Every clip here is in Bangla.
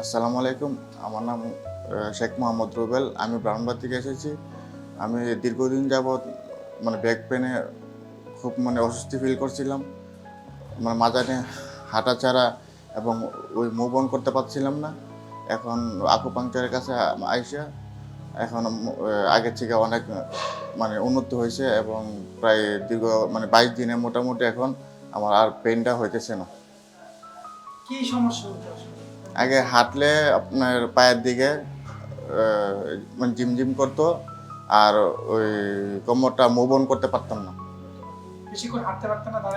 আসসালামু আলাইকুম। আমার নাম শেখ মোহাম্মদ রুবেল। আমি ব্রাহ্মণবাদ থেকে এসেছি। আমি দীর্ঘদিন যাবৎ মানে ব্যাক পেনে খুব মানে অস্বস্তি ফিল করছিলাম। মানে মাজানে হাঁটা ছাড়া এবং ওই মুভ অন করতে পারছিলাম না। এখন আকুপাংচারের কাছে আইসা, এখন আগের থেকে অনেক মানে উন্নত হয়েছে এবং প্রায় দীর্ঘ মানে বাইশ দিনে মোটামুটি এখন আমার আর পেনটা হইতেছে না। কি সমস্যা? আগে হাঁটলে আপনার পায়ের দিকে মানে ঝিমঝিম করতো আর ওই কোমরটা মুভ অন করতে পারতাম না।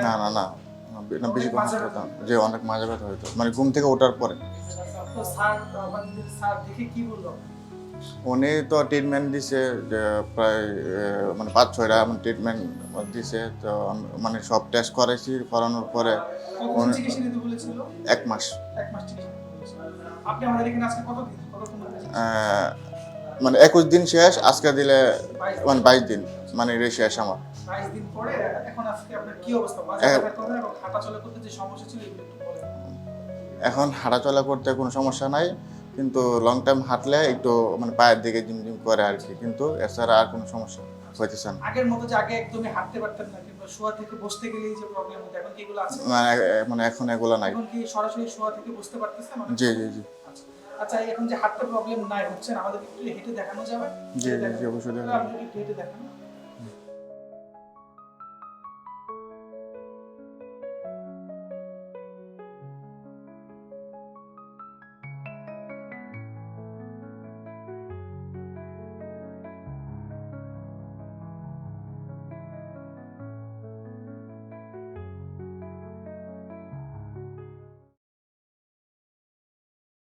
না না না বেশি করতাম যে অনেক মাঝে ব্যথা হতো মানে ঘুম থেকে ওঠার পরে। উনি তো ট্রিটমেন্ট দিছে প্রায় মানে পাঁচ ছয়টা মানে ট্রিটমেন্ট দিছে তো মানে সব টেস্ট করাইছি করানোর পরে এক মাস। এক মাস আপনি আমাদের এখানে আজকে মানে একুশ দিন শেষ আজকে দিলে মানে বাইশ দিন মানে রে শেষ আমার। এখন হাঁটাচলা করতে কোনো সমস্যা নাই কিন্তু লং টাইম হাঁটলে একটু মানে পায়ের দিকে ঝিমঝিম করে আর কি কিন্তু এছাড়া আর কোনো সমস্যা হইতেছে না। আগের মতো যে আগে একদমই হাঁটতে পারতেন না শোয়া থেকে বসতে গেলেই যে প্রবলেম হতো। এখন কি এগুলো আছে? মানে মানে এখন এগুলো নাই। এখন কি সরাসরি শোয়া থেকে বসতে পারতেছে মানে? জি জি জি। আচ্ছা। আচ্ছা এখন যে হাঁটতে প্রবলেম নাই হচ্ছে আমাদের একটু হেঁটে দেখানো যাবে? জি জি অবশ্যই দেখানো দেখাবো। একটু হেঁটে দেখানো